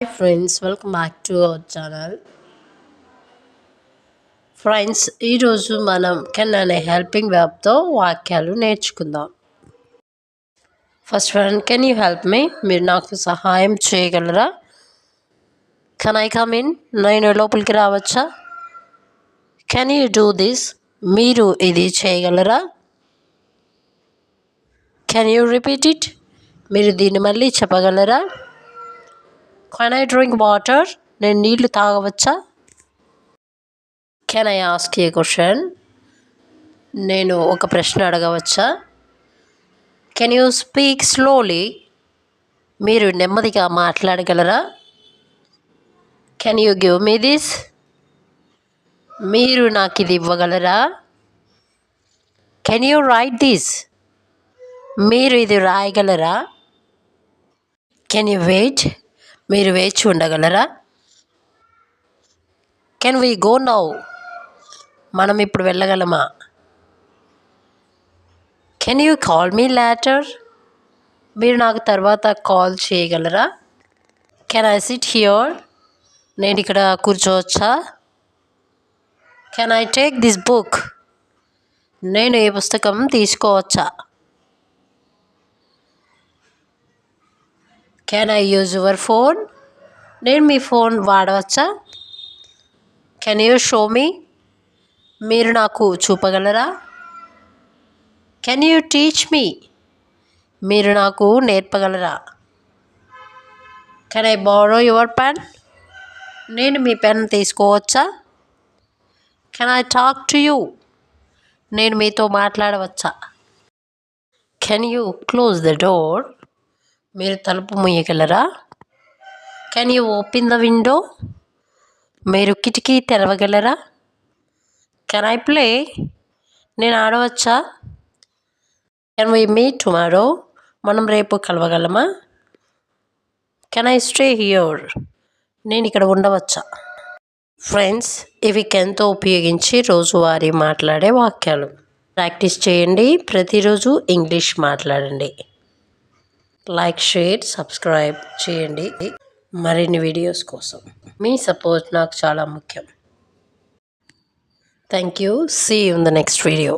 Hi friends welcome back to our channel friends ఈరోజు మనం can అనే హెల్పింగ్ వెబ్తో వాక్యాలు నేర్చుకుందాం. First friend can you help me మీరు నాకు సహాయం చేయగలరా? కెన్ ఐ కమ్ ఇన్ నేను లోపలికి రావచ్చా? కెన్ యూ డూ దిస్ మీరు ఇది చేయగలరా? కెన్ యూ రిపీట్ ఇట్ మీరు దీన్ని మళ్ళీ చెప్పగలరా? కెన్ ఐ డ్రింక్ వాటర్ నేను నీళ్ళు తాగవచ్చా? Can I ask a question నేను ఒక ప్రశ్న అడగవచ్చా? కెన్ యూ స్పీక్ స్లోలీ మీరు నెమ్మదిగా మాట్లాడగలరా? Can you give me this మీరు నాకు ఇది ఇవ్వగలరా? కెన్ యూ రైట్ దిస్ మీరు ఇది రాయగలరా? కెన్ యూ వెయిట్ మీరు వేచి ఉండగలరా? కెన్ వీ గో నౌ మనం ఇప్పుడు వెళ్ళగలమా? Can you call me later మీరు నాకు తర్వాత కాల్ చేయగలరా? కెన్ ఐ సిట్ హియర్ నేను ఇక్కడ కూర్చోవచ్చా? Can I take this book నేను ఈ పుస్తకం తీసుకోవచ్చా? Can I use your phone నేను మీ ఫోన్ వాడవచ్చా? కెన్ యూ షో మీ మీరు నాకు చూపగలరా? కెన్ యూ టీచ్ మీ మీరు నాకు నేర్పగలరా? Can I borrow your pen నేను మీ పెన్ తీసుకోవచ్చా? Can I talk to you నేను మీతో మాట్లాడవచ్చా? Can you close the door మీరు తలుపు మూయగలరా? Can you open the window మీరు కిటికీ తెరవగలరా? కెన్ ఐ ప్లే నేను ఆడవచ్చా? కెన్ వీ మీ టుమారో మనం రేపు కలవగలమా? కెన్ ఐ స్టే హియర్ నేను ఇక్కడ ఉండవచ్చా? ఫ్రెండ్స్ ఇవి కెన్తో ఉపయోగించి రోజువారీ మాట్లాడే వాక్యాలు. ప్రాక్టీస్ చేయండి. ప్రతిరోజు ఇంగ్లీష్ మాట్లాడండి. లైక్ షేర్ సబ్స్క్రైబ్ చేయండి మరిన్ని వీడియోస్ కోసం. మీ సపోర్ట్ నాకు చాలా ముఖ్యం. Thank you. See in the next video